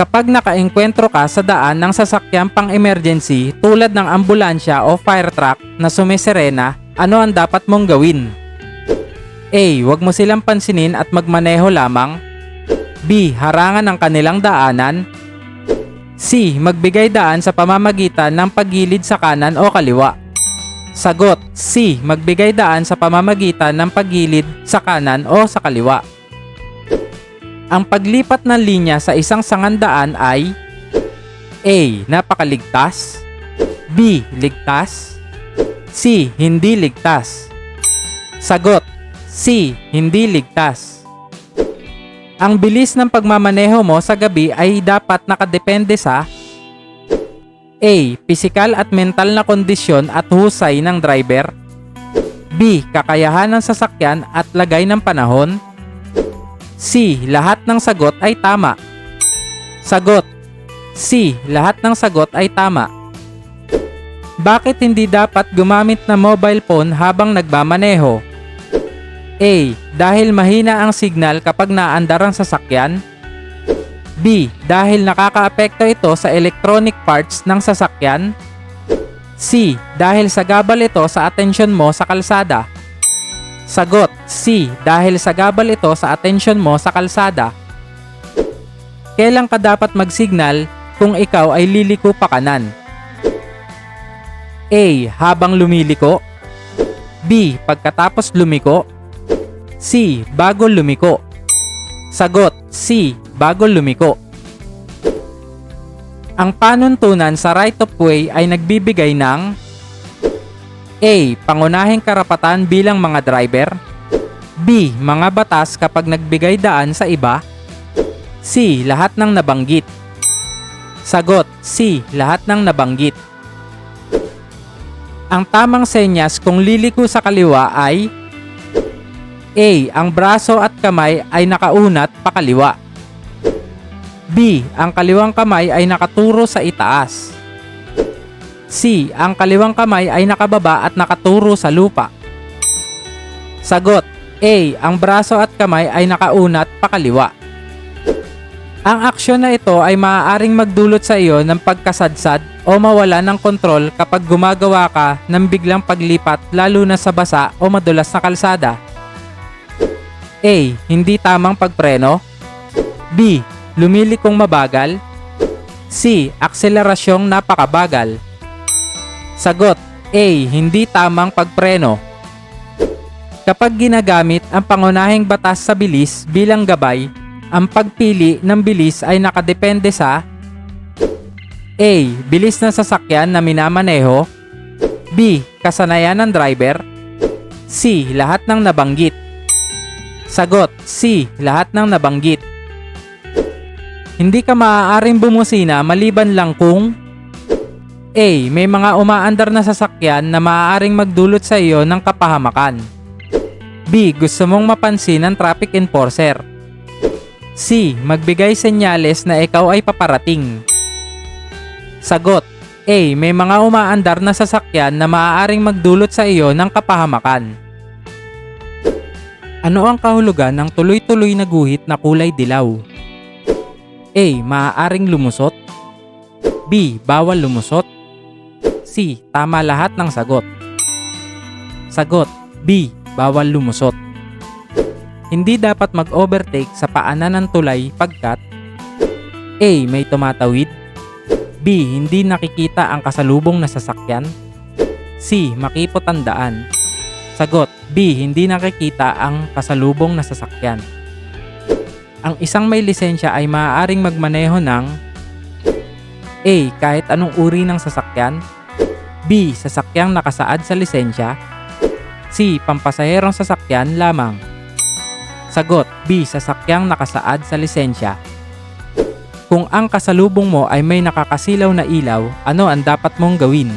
Kapag nakaengkwentro ka sa daan ng sasakyang pang-emergency tulad ng ambulansya o fire truck na sumiserena, ano ang dapat mong gawin? A. Huwag mo silang pansinin at magmaneho lamang. B. Harangan ang kanilang daanan. C. Magbigay daan sa pamamagitan ng paggilid sa kanan o kaliwa. Sagot C. Magbigay daan sa pamamagitan ng paggilid sa kanan o sa kaliwa. Ang paglipat ng linya sa isang sangandaan ay A. Napakaligtas B. Ligtas C. Hindi ligtas Sagot C. Hindi ligtas Ang bilis ng pagmamaneho mo sa gabi ay dapat nakadepende sa A. Pisikal at mental na kondisyon at husay ng driver B. Kakayahan ng sasakyan at lagay ng panahon C. Lahat ng sagot ay tama. Sagot. C. Lahat ng sagot ay tama. Bakit hindi dapat gumamit ng mobile phone habang nagmamaneho? A. Dahil mahina ang signal kapag naandar ang sasakyan. B. Dahil nakakaapekto ito sa electronic parts ng sasakyan. C. Dahil sagabal ito sa atensyon mo sa kalsada. Sagot C. Dahil sagabal ito sa atensyon mo sa kalsada. Kailan ka dapat mag-signal kung ikaw ay liliko pa kanan? A. Habang lumiliko B. Pagkatapos lumiko C. Bago lumiko Sagot C. Bago lumiko Ang panuntunan sa right of way ay nagbibigay ng A. Pangunahing karapatan bilang mga driver B. Mga batas kapag nagbigay daan sa iba C. Lahat ng nabanggit Sagot C. Lahat ng nabanggit Ang tamang senyas kung liliko sa kaliwa ay A. Ang braso at kamay ay nakaunat pakaliwa B. Ang kaliwang kamay ay nakaturo sa itaas C. Ang kaliwang kamay ay nakababa at nakaturo sa lupa Sagot A. Ang braso at kamay ay nakaunat pakaliwa. Ang aksyon na ito ay maaaring magdulot sa iyo ng pagkasadsad o mawala ng kontrol kapag gumagawa ka ng biglang paglipat lalo na sa basa o madulas na kalsada. A. Hindi tamang pagpreno. B. Lumilikong mabagal. C. Akselerasyong napakabagal. Sagot A. Hindi tamang pagpreno. Kapag ginagamit ang pangunahing batas sa bilis bilang gabay, ang pagpili ng bilis ay nakadepende sa A. Bilis ng sasakyan na minamaneho B. Kasanayan ng driver C. Lahat ng nabanggit Sagot C. Lahat ng nabanggit Hindi ka maaaring bumusina maliban lang kung A. May mga umaandar na sasakyan na maaaring magdulot sa iyo ng kapahamakan B. Gusto mong mapansin ng traffic enforcer. C. Magbigay senyales na ikaw ay paparating. Sagot A. May mga umaandar na sasakyan na maaaring magdulot sa iyo ng kapahamakan. Ano ang kahulugan ng tuloy-tuloy na guhit na kulay dilaw? A. Maaaring lumusot. B. Bawal lumusot. C. Tama lahat ng sagot. Sagot B bawal lumusot. Hindi dapat mag-overtake sa paanan ng tulay pagkat A. May tumatawid B. Hindi nakikita ang kasalubong na sasakyan C. Makipot ang daan Sagot B. Hindi nakikita ang kasalubong na sasakyan Ang isang may lisensya ay maaaring magmaneho ng A. Kahit anong uri ng sasakyan B. Sasakyang nakasaad sa lisensya C. Pampasaherong sasakyan lamang. Sagot B. Sasakyang nakasaad sa lisensya. Kung ang kasalubong mo ay may nakakasilaw na ilaw, ano ang dapat mong gawin?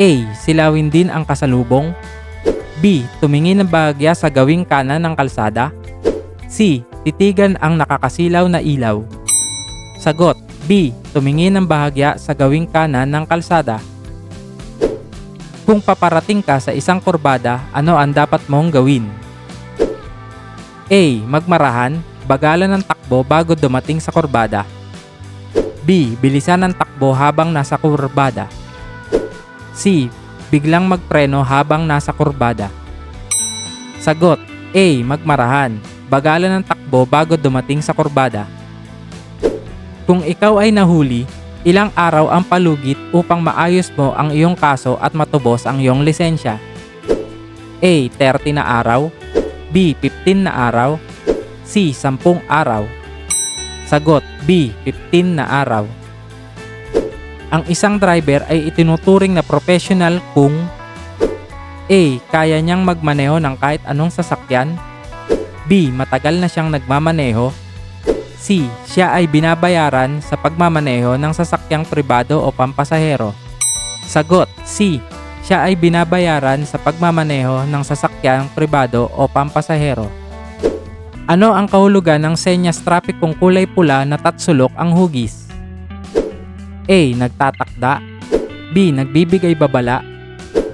A. Silawin din ang kasalubong. B. Tumingin ng bahagya sa gawing kanan ng kalsada. C. Titigan ang nakakasilaw na ilaw. Sagot B. Tumingin ng bahagya sa gawing kanan ng kalsada. Kung paparating ka sa isang kurbada, ano ang dapat mong gawin? A. Magmarahan, bagalan ng takbo bago dumating sa kurbada. B. Bilisan ng takbo habang nasa kurbada. C. Biglang magpreno habang nasa kurbada. Sagot A. Magmarahan. Bagalan ng takbo bago dumating sa kurbada. Kung ikaw ay nahuli, ilang araw ang palugit upang maayos mo ang iyong kaso at matubos ang iyong lisensya? A. 30 na araw B. 15 na araw C. 10 araw Sagot B. 15 na araw Ang isang driver ay itinuturing na professional kung A. Kaya niyang magmaneho ng kahit anong sasakyan B. Matagal na siyang nagmamaneho C. Siya ay binabayaran sa pagmamaneho ng sasakyang pribado o pampasahero. Sagot C. Siya ay binabayaran sa pagmamaneho ng sasakyang pribado o pampasahero. Ano ang kahulugan ng senyas traffic kung kulay pula na tatsulok ang hugis? A. Nagtatakda B. Nagbibigay babala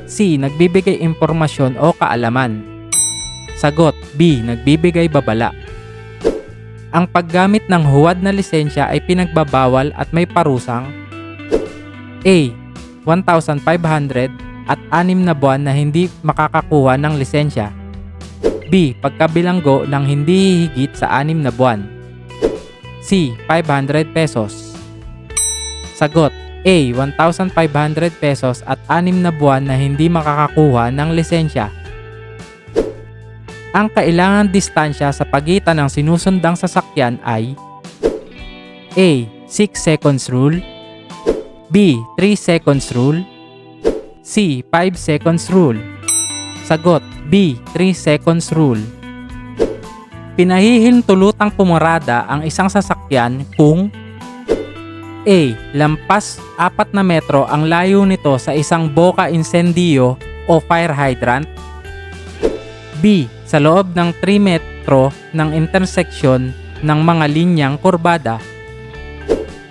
C. Nagbibigay impormasyon o kaalaman Sagot B. Nagbibigay babala ang paggamit ng huwad na lisensya ay pinagbabawal at may parusang A. 1,500 at 6 na buwan na hindi makakakuha ng lisensya. B. Pagkabilanggo ng hindi hihigit sa 6 na buwan. C. 500 pesos. Sagot A. 1,500 pesos at 6 na buwan na hindi makakakuha ng lisensya ang kailangan distansya sa pagitan ng sinusundang sasakyan ay A. 6 seconds rule B. 3 seconds rule C. 5 seconds rule Sagot B. 3 seconds rule Pinahihintulutang pumarada ang isang sasakyan kung A. Lampas 4 na metro ang layo nito sa isang boka insendiyo o fire hydrant B. Sa loob ng 3 metro ng interseksyon ng mga linyang kurbada.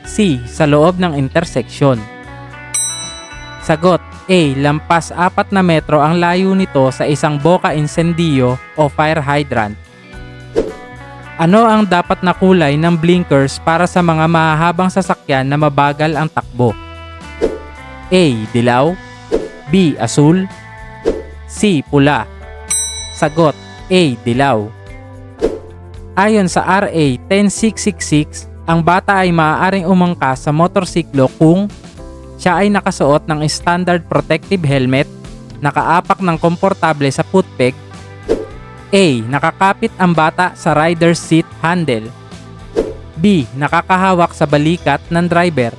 C. Sa loob ng interseksyon. Sagot A. Lampas 4 na metro ang layo nito sa isang boka insendiyo o fire hydrant. Ano ang dapat na kulay ng blinkers para sa mga mahahabang sasakyan na mabagal ang takbo? A. Dilaw B. Asul C. Pula Sagot A. Dilaw Ayon sa RA 10666, ang bata ay maaaring umangkas sa motorsiklo kung siya ay nakasuot ng standard protective helmet, nakaapak ng komportable sa footpeg, A. Nakakapit ang bata sa rider's seat handle, B. Nakakahawak sa balikat ng driver,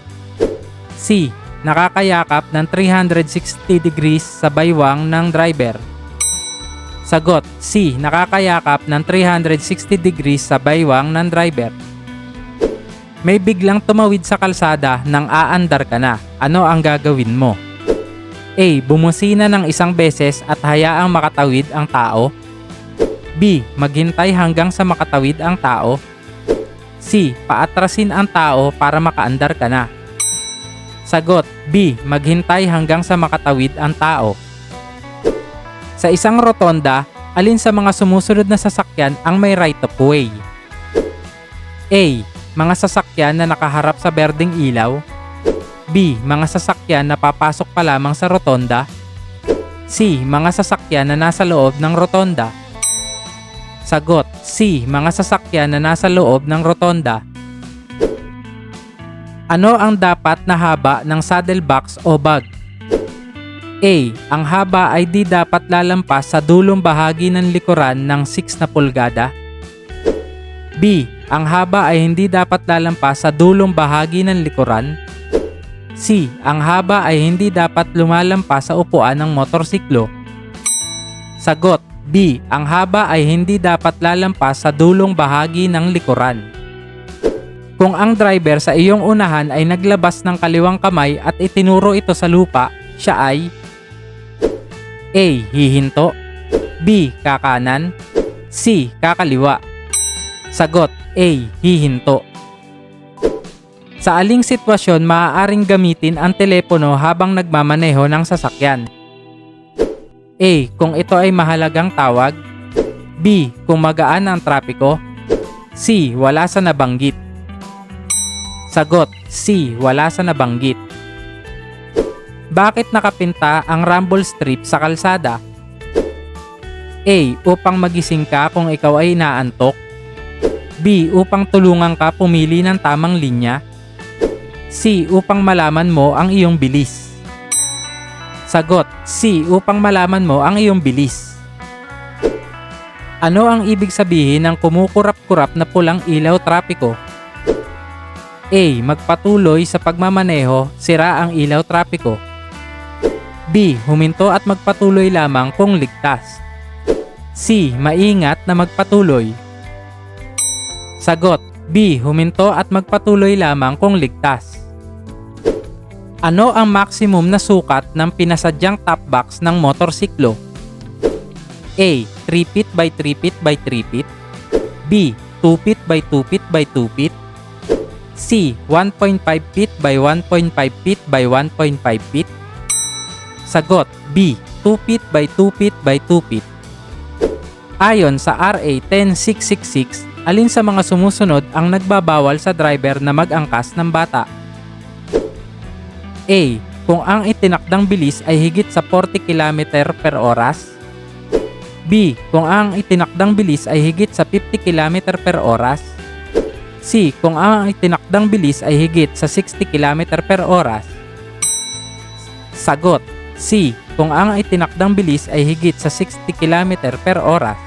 C. Nakakayakap ng 360 degrees sa baywang ng driver, Sagot C. Nakakayakap ng 360 degrees sa baywang ng driver. May biglang tumawid sa kalsada nang aandar ka na. Ano ang gagawin mo? A. Bumusina ng isang beses at hayaang makatawid ang tao. B. Maghintay hanggang sa makatawid ang tao. C. Paatrasin ang tao para makaandar ka na. Sagot B. Maghintay hanggang sa makatawid ang tao. Sa isang rotonda, alin sa mga sumusunod na sasakyan ang may right of way? A. Mga sasakyan na nakaharap sa berdeng ilaw. B. Mga sasakyan na papasok pa lamang sa rotonda. C. Mga sasakyan na nasa loob ng rotonda. Sagot C. Mga sasakyan na nasa loob ng rotonda. Ano ang dapat na haba ng saddlebox o bag? A. Ang haba ay di dapat lalampas sa dulong bahagi ng likuran ng 6 na pulgada. B. Ang haba ay hindi dapat lalampas sa dulong bahagi ng likuran. C. Ang haba ay hindi dapat lumalampas sa upuan ng motorsiklo. Sagot B. Ang haba ay hindi dapat lalampas sa dulong bahagi ng likuran. Kung ang driver sa iyong unahan ay naglabas ng kaliwang kamay at itinuro ito sa lupa, siya ay A. Hihinto B. Kakanan C. Kakaliwa Sagot A. Hihinto Sa aling sitwasyon maaaring gamitin ang telepono habang nagmamaneho ng sasakyan? A. Kung ito ay mahalagang tawag B. Kung magaan ang trapiko C. Wala sa nabanggit Sagot C. Wala sa nabanggit. Bakit nakapinta ang rumble strip sa kalsada? A. Upang magising ka kung ikaw ay inaantok. B. Upang tulungan ka pumili ng tamang linya. C. Upang malaman mo ang iyong bilis. Sagot C. Upang malaman mo ang iyong bilis. Ano ang ibig sabihin ng kumukurap-kurap na pulang ilaw trapiko? A. Magpatuloy sa pagmamaneho, sira ang ilaw trapiko. B. Huminto at magpatuloy lamang kung ligtas. C. Maingat na magpatuloy. Sagot B. Huminto at magpatuloy lamang kung ligtas. Ano ang maximum na sukat ng pinasadyang top box ng motorsiklo? A. 3 feet by 3 feet by 3 feet B. 2 feet by 2 feet by 2 feet C. 1.5 feet by 1.5 feet by 1.5 feet Sagot B. 2 feet by 2 feet by 2 feet Ayon sa RA 10666, alin sa mga sumusunod ang nagbabawal sa driver na mag-angkas ng bata? A. Kung ang itinakdang bilis ay higit sa 40 km per oras. B. Kung ang itinakdang bilis ay higit sa 50 km per oras. C. Kung ang itinakdang bilis ay higit sa 60 km per oras. Sagot C. Kung ang itinakdang bilis ay higit sa 60 km per oras.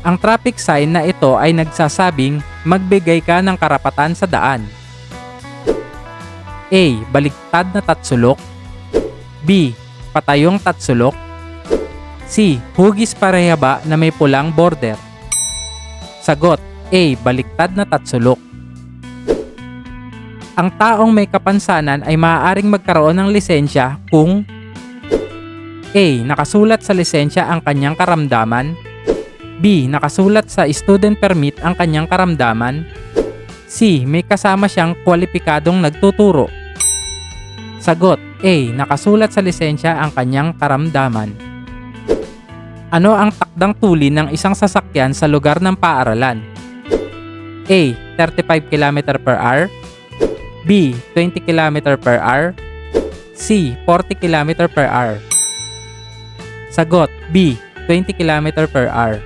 Ang traffic sign na ito ay nagsasabing magbigay ka ng karapatan sa daan. A. Baligtad na tatsulok B. Patayong tatsulok C. Hugis parehaba na may pulang border Sagot A. Baliktad na tatsulok Ang taong may kapansanan ay maaaring magkaroon ng lisensya kung A. Nakasulat sa lisensya ang kanyang karamdaman B. Nakasulat sa student permit ang kanyang karamdaman C. May kasama siyang kwalipikadong nagtuturo Sagot A. Nakasulat sa lisensya ang kanyang karamdaman Ano ang takdang tuli ng isang sasakyan sa lugar ng paaralan? A. 35 km per hour B. 20 km per hour C. 40 km per hour Sagot B. 20 km per hour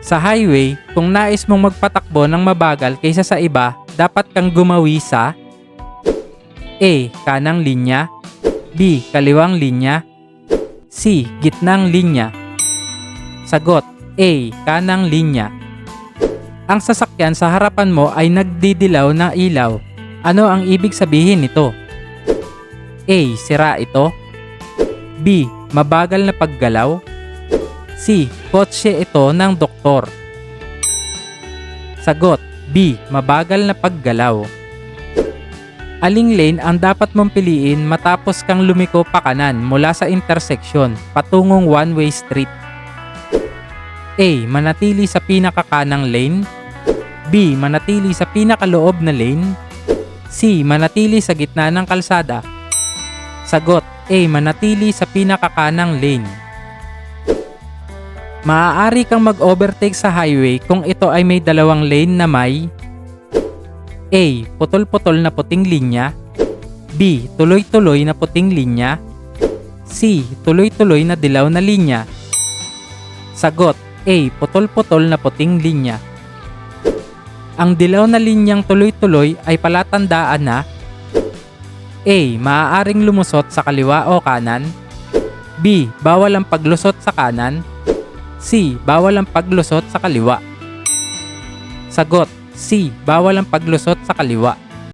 Sa highway, kung nais mong magpatakbo ng mabagal kaysa sa iba, dapat kang gumawi sa A. Kanang linya B. Kaliwang linya C. Gitnang linya Sagot A. Kanang linya Ang sasakyan sa harapan mo ay nagdidilaw na ilaw. Ano ang ibig sabihin nito? A. Sira ito B. Mabagal na paggalaw C. Kotse ito ng doktor Sagot B. Mabagal na paggalaw Aling lane ang dapat mong piliin matapos kang lumiko pa kanan mula sa intersection patungong one-way street? A. Manatili sa pinakakanang lane B. Manatili sa pinakaloob na lane C. Manatili sa gitna ng kalsada Sagot A. Manatili sa pinakakanang lane Maaari kang mag-overtake sa highway kung ito ay may dalawang lane na may A. Putol-putol na puting linya B. Tuloy-tuloy na puting linya C. Tuloy-tuloy na dilaw na linya Sagot A. Putol-putol na puting linya Ang dilaw na linyang tuloy-tuloy ay palatandaan na A. Maaaring lumusot sa kaliwa o kanan B. Bawal ang paglusot sa kanan C. Bawal ang paglusot sa kaliwa Sagot C. Bawal ang paglusot sa kaliwa.